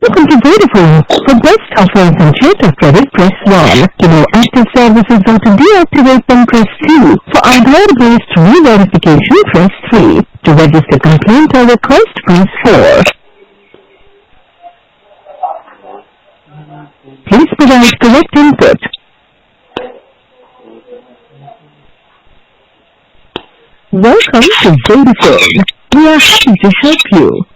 Welcome to Vodafone. For best offers and rate credit, press 1. To know active services or to deactivate them, press 2. For Aadhaar-based re-verification, press 3. To register complaint or request, press 4. Please provide correct input. Welcome to Vodafone. We are happy to help you.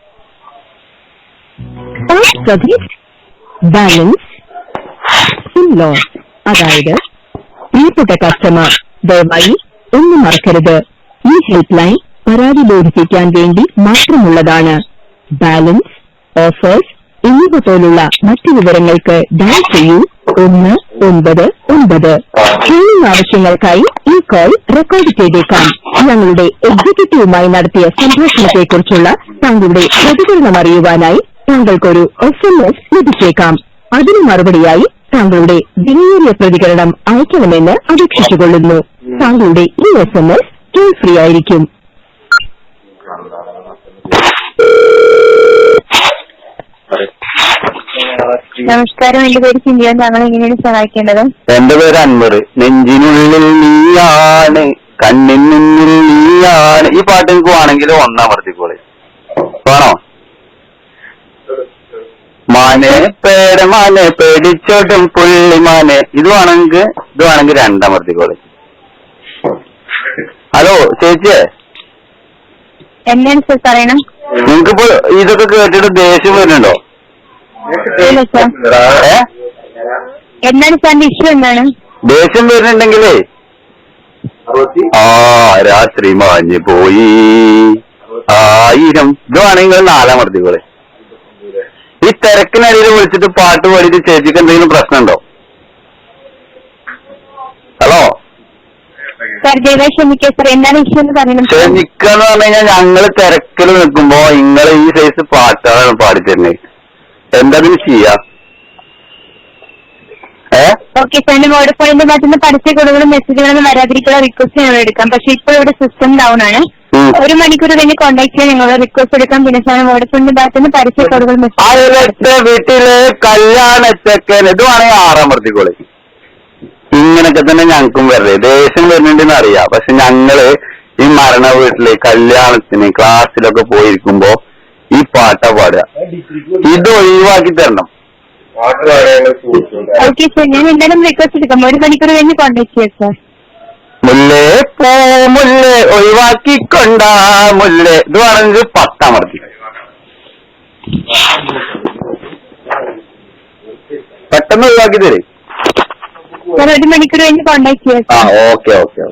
First balance full low അതായത് പ്രിയപ്പെട്ട customer ദയവായി ഒന്നും മറക്കരുത്. ഈ help line പരാതി ബോധിപ്പിക്കാൻ വേണ്ടി മാത്രമുള്ളതാണ്. ബാലൻസ് ഓഫേഴ്സ് എന്നിവ പോലുള്ള മറ്റു വിവരങ്ങൾക്ക് ഡയൽ ചെയ്യൂ. ഒന്ന് ഒൻപത് ഒൻപത്. ട്രെയിനിങ് ആവശ്യങ്ങൾക്കായി ഈ കോൾ റെക്കോർഡ് ചെയ്തേക്കാം. ഞങ്ങളുടെ എക്സിക്യൂട്ടീവുമായി നടത്തിയ സംഭാഷണത്തെക്കുറിച്ചുള്ള താങ്കളുടെ പ്രതികരണം അറിയുവാനായി താങ്കൾക്കൊരു എസ് എം എസ് ലഭിച്ചേക്കാം. അതിന് മറുപടിയായി താങ്കളുടെ വിലയേറിയ പ്രതികരണം അയക്കണമെന്ന് അപേക്ഷിച്ചുകൊള്ളുന്നു. താങ്കളുടെ ഈ S M S toll free ആയിരിക്കും. നമസ്കാരം. എന്റെ പേര് ചിന്തിയാൻ താങ്കൾ എങ്ങനെയാണ് സഹായിക്കേണ്ടത്? എന്റെ പേര് അൻവർ. നെഞ്ചിനുള്ളിൽ നീയാണ് കണ്ണിനുള്ളിൽ നീയാണ്. ഈ പാട്ട് എനിക്ക് വേണമെങ്കിൽ ഒന്നമർത്തിക്കോളെ വേണോ? മാനെ പേര മാനെ പേടിച്ചോട്ടും പുള്ളി മാനെ. ഇത് വേണമെങ്കിൽ ഇത് വേണമെങ്കിൽ രണ്ടമർത്തിക്കോളെ ഹലോ ചേച്ചിയെ എന്താണ് പറയണം? നിങ്ങൾക്കിപ്പോ ഇതൊക്കെ കേട്ടിട്ട് ദേഷ്യം വരുന്നുണ്ടോ? എന്താണ് സാറിന്റെ ഇഷ്യൂ എന്താണ്? ദേഷ്യം വരുന്നുണ്ടെങ്കിലേ. ആ രാത്രി മാഞ്ഞു പോയി. ആയിരം. ഇത് വേണമെങ്കിൽ നാലാം മർദ്ദിക്കോളെ ഈ തിരക്കിനിടയിൽ വിളിച്ചിട്ട് പാട്ട് പാടിയിട്ട് ചേച്ചിക്ക് എന്തെങ്കിലും പ്രശ്നമുണ്ടോ? ഹലോ? ക്ഷമിക്കുക എന്ന് ക്ഷമിക്കാന്ന് പറഞ്ഞു കഴിഞ്ഞാൽ ഞങ്ങൾ തിരക്കിൽ നിൽക്കുമ്പോ നിങ്ങൾ ഈ സൈസ് പാട്ടാണ് പാടിത്തരുന്നത് എന്താ ഇതിന് ചെയ്യാ? ഓക്കെ സാറിന്റെ വോഡഫോണിന്റെ പരസ്യ മെസ്സേജുകളൊന്നും വരാതിരിക്കാൻ റിക്വസ്റ്റ് ഞങ്ങൾ എടുക്കാം. പക്ഷെ ഇപ്പോൾ ഇവിടെ സിസ്റ്റം ഡൗൺ ആണ്. ഒരു മണിക്കൂർ കഴിഞ്ഞ് കോണ്ടാക്ട് ചെയ്യാൻ ഞങ്ങളെ റിക്വസ്റ്റ് എടുക്കാം. പിന്നെ സാർ വോഡഫോണിന്റെ ഭാഗത്ത് നിന്ന് പരസ്യ കോഡുകൾ വീട്ടിലെ കല്യാണ ചെക്കൻ ഇത് വേണമെങ്കിൽ ആറാം വർത്തിക്കോളെ ഇങ്ങനൊക്കെ തന്നെ ഞങ്ങൾക്കും വരല്ലേ ദേഷ്യം വരുന്നുണ്ടെന്ന് അറിയാം. പക്ഷെ ഞങ്ങൾ ഈ മരണ വീട്ടിൽ കല്യാണത്തിന് ക്ലാസ്സിലൊക്കെ പോയിരിക്കുമ്പോ ഈ പാട്ട പാടുക. ഇത് ഒഴിവാക്കി തരണം. ഓക്കെ സാർ ഞാൻ എന്തായാലും റിക്വസ്റ്റ് എടുക്കാം. ഒരു മണിക്കൂർ കഴിഞ്ഞ് കോണ്ടാക്ട് ചെയ്യാം സാർ മുല്ലേ പൂ മുല്ലേ ഒഴിവാക്കിക്കൊണ്ട മുല്ലേ. ഇത് വേണമെങ്കിൽ പത്താമർത്തി പെട്ടെന്ന് ഒഴിവാക്കി തരേ. ഒരു മണിക്കൂർ കഴിഞ്ഞ് കോണ്ടാക്ട് ചെയ്യാം ആ ഓക്കെ ഓക്കെ.